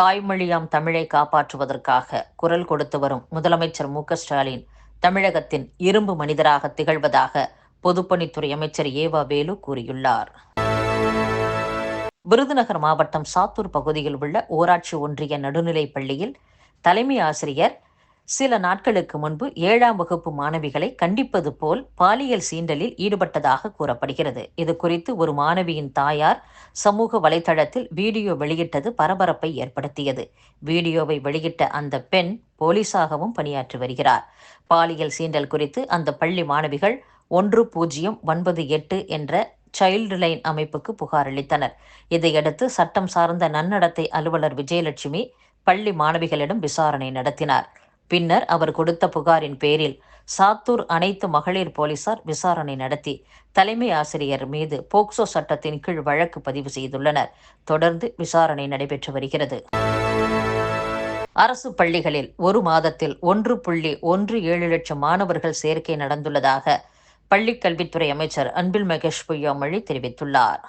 தாய்மொழியாம் தமிழை காப்பாற்றுவதற்காக குரல் கொடுத்து வரும் முதலமைச்சர் மு ஸ்டாலின் தமிழகத்தின் இரும்பு மனிதராக திகழ்வதாக பொதுப்பணித்துறை அமைச்சர் ஏவா வேலு கூறியுள்ளார். விருதுநகர் மாவட்டம் சாத்தூர் பகுதியில் உள்ள ஊராட்சி ஒன்றிய நடுநிலைப் பள்ளியில் தலைமை ஆசிரியர் சில நாட்களுக்கு முன்பு ஏழாம் வகுப்பு மாணவிகளை கண்டிப்பது போல் பாலியல் சீண்டலில் ஈடுபட்டதாக கூறப்படுகிறது. இது குறித்து ஒரு மாணவியின் தாயார் சமூக வலைதளத்தில் வீடியோ வெளியிட்டது பரபரப்பை ஏற்படுத்தியது. வீடியோவை வெளியிட்ட அந்த பெண் போலீஸாகவும் பணியாற்றி வருகிறார். பாலியல் சீண்டல் குறித்து அந்த பள்ளி மாணவிகள் ஒன்று பூஜ்ஜியம் ஒன்பது எட்டு என்ற சைல்டு லைன் அமைப்புக்கு புகார் அளித்தனர். இதையடுத்து சட்டம் சார்ந்த நன்னடத்தை அலுவலர் விஜயலட்சுமி பள்ளி மாணவிகளிடம் விசாரணை நடத்தினார். பின்னர் அவர் கொடுத்த புகாரின் பேரில் சாத்தூர் அனைத்து மகளிர் போலீசார் விசாரணை நடத்தி தலைமை ஆசிரியர் மீது போக்சோ சட்டத்தின் கீழ் வழக்கு பதிவு செய்துள்ளனர். தொடர்ந்து விசாரணை நடைபெற்று வருகிறது. அரசு பள்ளிகளில் ஒரு மாதத்தில் ஒன்று புள்ளி ஒன்று ஏழு லட்சம் மாணவர்கள் சேர்க்கை நடந்துள்ளதாக பள்ளிக் கல்வித்துறை அமைச்சர் அன்பில் மகேஷ் பொய்யாமொழி தெரிவித்துள்ளார்.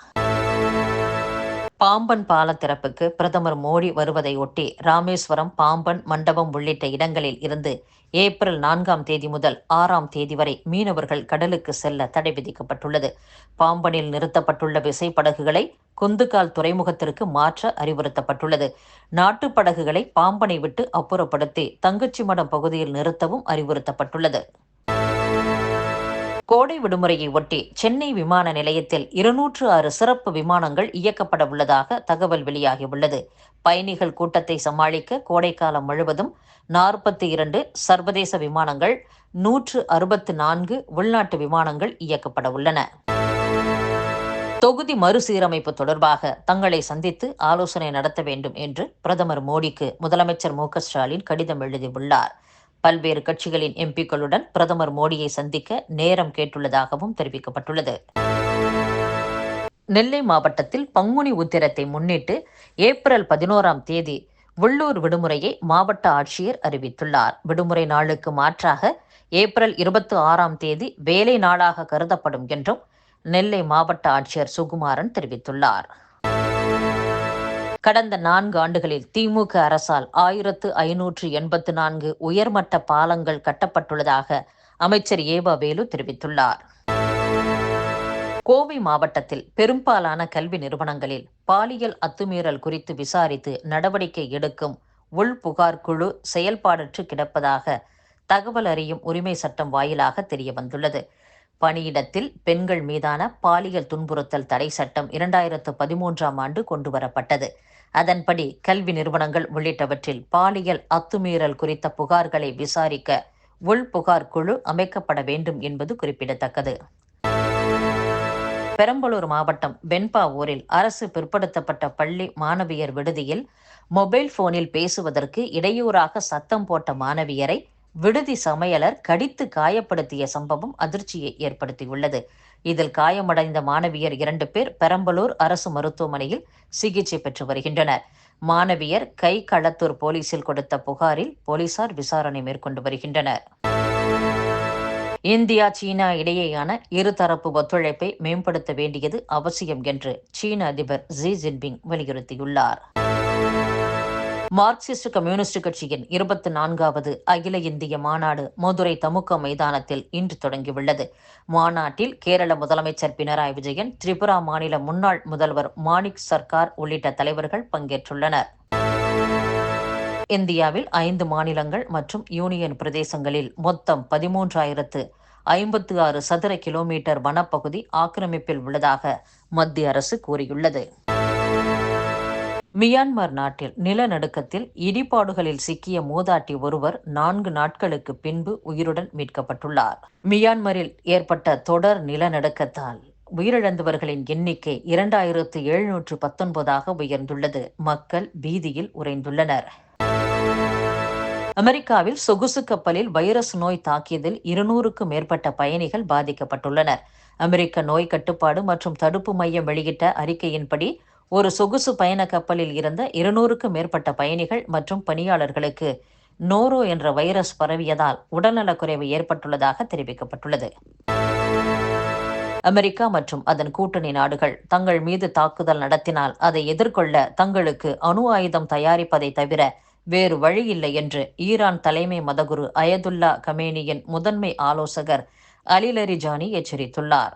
பாம்பன் பாலத்திறப்புக்கு பிரதமர் மோடி வருவதையொட்டி ராமேஸ்வரம் பாம்பன் மண்டபம் உள்ளிட்ட இடங்களில் இருந்து ஏப்ரல் நான்காம் தேதி முதல் ஆறாம் தேதி வரை மீனவர்கள் கடலுக்கு செல்ல தடை விதிக்கப்பட்டுள்ளது. பாம்பனில் நிறுத்தப்பட்டுள்ள விசைப்படகுகளை குந்துகால் துறைமுகத்திற்கு மாற்ற அறிவுறுத்தப்பட்டுள்ளது. நாட்டு படகுகளை பாம்பனை விட்டு அப்புறப்படுத்தி தங்கச்சிமடம் பகுதியில் நிறுத்தவும் அறிவுறுத்தப்பட்டுள்ளது. கோடை விடுமுறையை ஒட்டி சென்னை விமான நிலையத்தில் இருநூற்று ஆறு சிறப்பு விமானங்கள் இயக்கப்பட உள்ளதாக தகவல் வெளியாகியுள்ளது. பயணிகள் கூட்டத்தை சமாளிக்க கோடைக்காலம் முழுவதும் நாற்பத்தி இரண்டு சர்வதேச விமானங்கள் நூற்று அறுபத்து நான்கு உள்நாட்டு விமானங்கள் இயக்கப்பட உள்ளன. தொகுதி மறுசீரமைப்பு தொடர்பாக தங்களை சந்தித்து ஆலோசனை நடத்த வேண்டும் என்று பிரதமர் மோடிக்கு முதலமைச்சர் மு ஸ்டாலின் கடிதம் எழுதியுள்ளார். பல்வேறு கட்சிகளின் எம்பிக்களுடன் பிரதமர் மோடியை சந்திக்க நேரம் கேட்டுள்ளதாகவும் தெரிவிக்கப்பட்டுள்ளது. நெல்லை மாவட்டத்தில் பங்குனி உத்திரத்தை முன்னிட்டு ஏப்ரல் பதினோராம் தேதி உள்ளூர் விடுமுறையை மாவட்ட ஆட்சியர் அறிவித்துள்ளார். விடுமுறை நாளுக்கு மாற்றாக ஏப்ரல் இருபத்தி ஆறாம் தேதி வேலை நாளாக கருதப்படும் என்றும் நெல்லை மாவட்ட ஆட்சியர் சுகுமாரன் தெரிவித்துள்ளார். கடந்த நான்கு ஆண்டுகளில் திமுக அரசால் ஆயிரத்து ஐநூற்று எண்பத்து நான்கு உயர்மட்ட பாலங்கள் கட்டப்பட்டுள்ளதாக அமைச்சர் ஏவா வேலு தெரிவித்துள்ளார். கோவை மாவட்டத்தில் பெரும்பாலான கல்வி நிறுவனங்களில் பாலியல் அத்துமீறல் குறித்து விசாரித்து நடவடிக்கை எடுக்கும் உள் புகார் குழு செயல்பாடற்று கிடப்பதாக தகவல் அறியும் உரிமை சட்டம் வாயிலாக தெரிய வந்துள்ளது பணியிடத்தில் பெண்கள் மீதான பாலியல் துன்புறுத்தல் தடை சட்டம் இரண்டாயிரத்து பதிமூன்றாம் ஆண்டு கொண்டுவரப்பட்டது. அதன்படி கல்வி நிறுவனங்கள் உள்ளிட்டவற்றில் பாலியல் அத்துமீறல் குறித்த புகார்களை விசாரிக்க உள் புகார் குழு அமைக்கப்பட வேண்டும் என்பது குறிப்பிடத்தக்கது. பெரம்பலூர் மாவட்டம் வெண்பா ஊரில் அரசு பிற்படுத்தப்பட்ட பள்ளி மாணவியர் விடுதியில் மொபைல் போனில் பேசுவதற்கு இடையூறாக சத்தம் போட்ட மாணவியரை விடுதி சமையலர் கடித்து காயப்படுத்திய சம்பவம் அதிர்ச்சியை ஏற்படுத்தியுள்ளது. இதில் காயமடைந்த மாணவியர் இரண்டு பேர் பெரம்பலூர் அரசு மருத்துவமனையில் சிகிச்சை பெற்று வருகின்றனர். மாணவியர் கை களத்தூர் போலீசில் கொடுத்த புகாரில் போலீசார் விசாரணை மேற்கொண்டு வருகின்றனர். இந்தியா சீனா இடையேயான இருதரப்பு ஒத்துழைப்பை மேம்படுத்த வேண்டியது அவசியம் என்று சீன அதிபர் ஜி ஜின்பிங் வலியுறுத்தியுள்ளார். மார்க்சிஸ்ட் கம்யூனிஸ்ட் கட்சியின் இருபத்தி நான்காவது அகில இந்திய மாநாடு மதுரை தமுக மைதானத்தில் இன்று தொடங்கியுள்ளது. மாநாட்டில் கேரள முதலமைச்சர் பினராயி விஜயன் திரிபுரா மாநில முன்னாள் முதல்வர் மாணிக் சர்க்கார் உள்ளிட்ட தலைவர்கள் பங்கேற்றுள்ளனர். இந்தியாவில் ஐந்து மாநிலங்கள் மற்றும் யூனியன் பிரதேசங்களில் மொத்தம் பதிமூன்றாயிரத்து ஐம்பத்து ஆறு சதுர கிலோமீட்டர் வனப்பகுதி ஆக்கிரமிப்பில் உள்ளதாக மத்திய அரசு கூறியுள்ளது. மியான்மர் நாட்டில் நிலநடுக்கத்தில் இடிபாடுகளில் சிக்கிய மூதாட்டி ஒருவர் நான்கு நாட்களுக்கு பின்பு உயிருடன் மீட்கப்பட்டுள்ளார். மியான்மரில் ஏற்பட்ட தொடர் நிலநடுக்கத்தால் உயிரிழந்தவர்களின் எண்ணிக்கை இரண்டாயிரத்து எழுநூற்று பத்தொன்பதாக உயர்ந்துள்ளது. மக்கள் பீதியில் உறைந்துள்ளனர். அமெரிக்காவில் சொகுசு கப்பலில் வைரஸ் நோய் தாக்கியதில் இருநூறுக்கும் மேற்பட்ட பயணிகள் பாதிக்கப்பட்டுள்ளனர். அமெரிக்க நோய் கட்டுப்பாடு மற்றும் தடுப்பு மையம் வெளியிட்ட அறிக்கையின்படி ஒரு சொகுசு பயண கப்பலில் இருந்த இருநூறுக்கும் மேற்பட்ட பயணிகள் மற்றும் பணியாளர்களுக்கு நோரோ என்ற வைரஸ் பரவியதால் உடல்நலக்குறைவு ஏற்பட்டுள்ளதாக தெரிவிக்கப்பட்டுள்ளது. அமெரிக்கா மற்றும் அதன் கூட்டணி நாடுகள் தங்கள் மீது தாக்குதல் நடத்தினால் அதை எதிர்கொள்ள தங்களுக்கு அணு ஆயுதம் தயாரிப்பதை தவிர வேறு வழியில்லை என்று ஈரான் தலைமை மதகுரு அயதுல்லா கமேனியின் முதன்மை ஆலோசகர் அலிலரிஜானி எச்சரித்துள்ளார்.